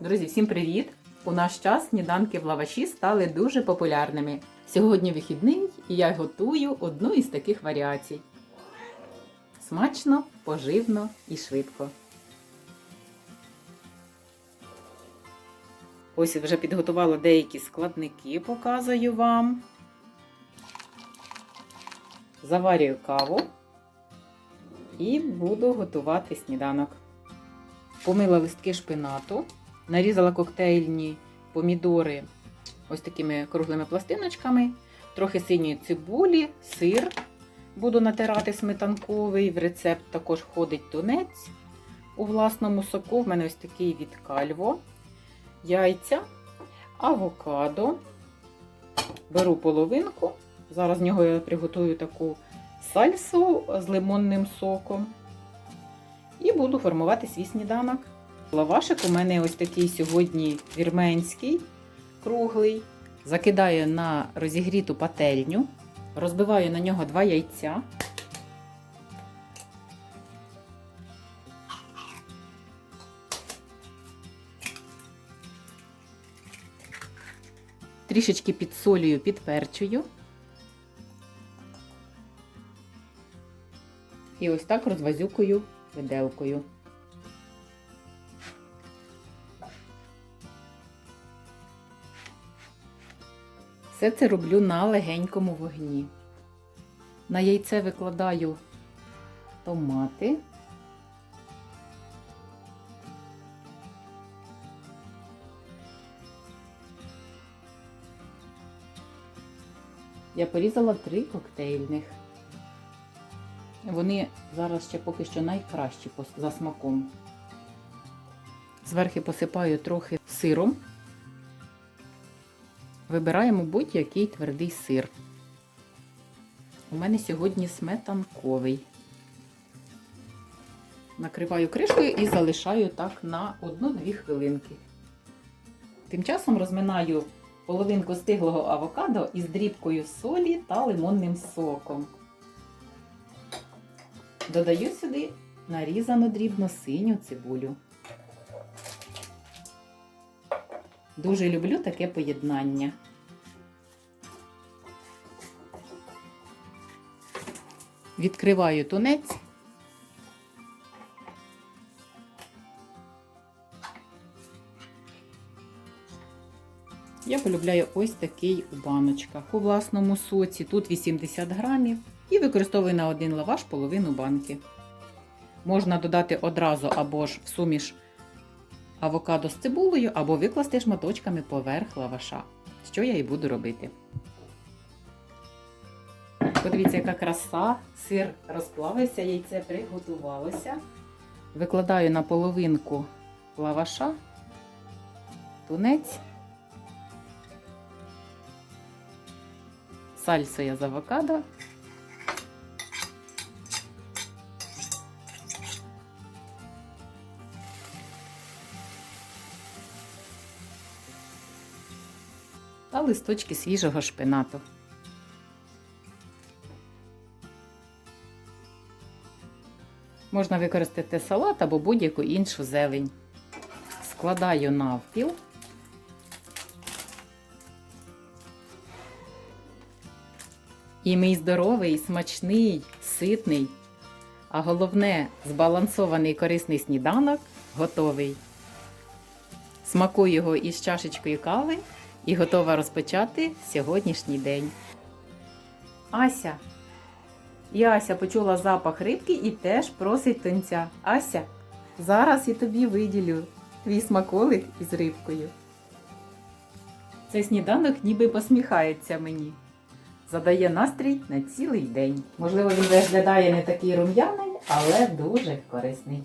Друзі, всім привіт! У наш час сніданки в лаваші стали дуже популярними. Сьогодні вихідний і я готую одну із таких варіацій. Смачно, поживно і швидко. Ось вже підготувала деякі складники, показую вам. Заварюю каву і буду готувати сніданок. Помила листки шпинату, нарізала коктейльні помідори ось такими круглими пластиночками, трохи синьої цибулі, сир. Буду натирати сметанковий. В рецепт також входить тунець у власному соку. В мене ось такий від кальво, яйця, авокадо. Беру половинку. Зараз з нього я приготую таку сальсу з лимонним соком. І буду формувати свій сніданок. Лавашик у мене ось такий сьогодні вірменський, круглий. Закидаю на розігріту пательню, розбиваю на нього два яйця. Трішечки підсолюю, підперчую. І ось так розвазюкую виделкою. Все це роблю на легенькому вогні. На яйце викладаю томати. Я порізала три коктейльних. Вони зараз ще поки що найкращі за смаком. Зверху посипаю трохи сиром. Вибираємо будь-який твердий сир. У мене сьогодні сметанковий. Накриваю кришкою і залишаю так на 1-2 хвилинки. Тим часом розминаю половинку стиглого авокадо із дрібкою солі та лимонним соком. Додаю сюди нарізану дрібно синю цибулю. Дуже люблю таке поєднання. Відкриваю тунець. Я полюбляю ось такий у баночках. У власному соці. Тут 80 грамів. І використовую на один лаваш половину банки. Можна додати одразу або ж в суміш авокадо з цибулею, або викласти шматочками поверх лаваша, що я і буду робити. Подивіться, яка краса, сир розплавився, яйце приготувалося. Викладаю на половинку лаваша, тунець, сальсу я з авокадо. Листочки свіжого шпинату. Можна використати салат або будь-яку іншу зелень. Складаю навпіл. І мій здоровий, смачний, ситний, а головне, збалансований корисний сніданок готовий. Смакую його із чашечкою кави і готова розпочати сьогоднішній день. Ася. І Ася почула запах рибки і теж просить тонця. Ася, зараз я тобі виділю твій смаколик із рибкою. Цей сніданок ніби посміхається мені. Задає настрій на цілий день. Можливо, він виглядає не такий рум'яний, але дуже корисний.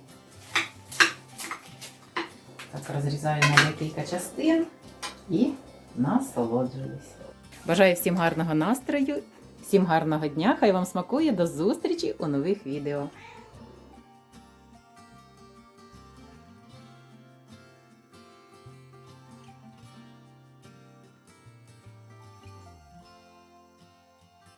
Так, розрізаю на декілька частин і насолоджуюсь. Бажаю всім гарного настрою, всім гарного дня. Хай вам смакує. До зустрічі у нових відео.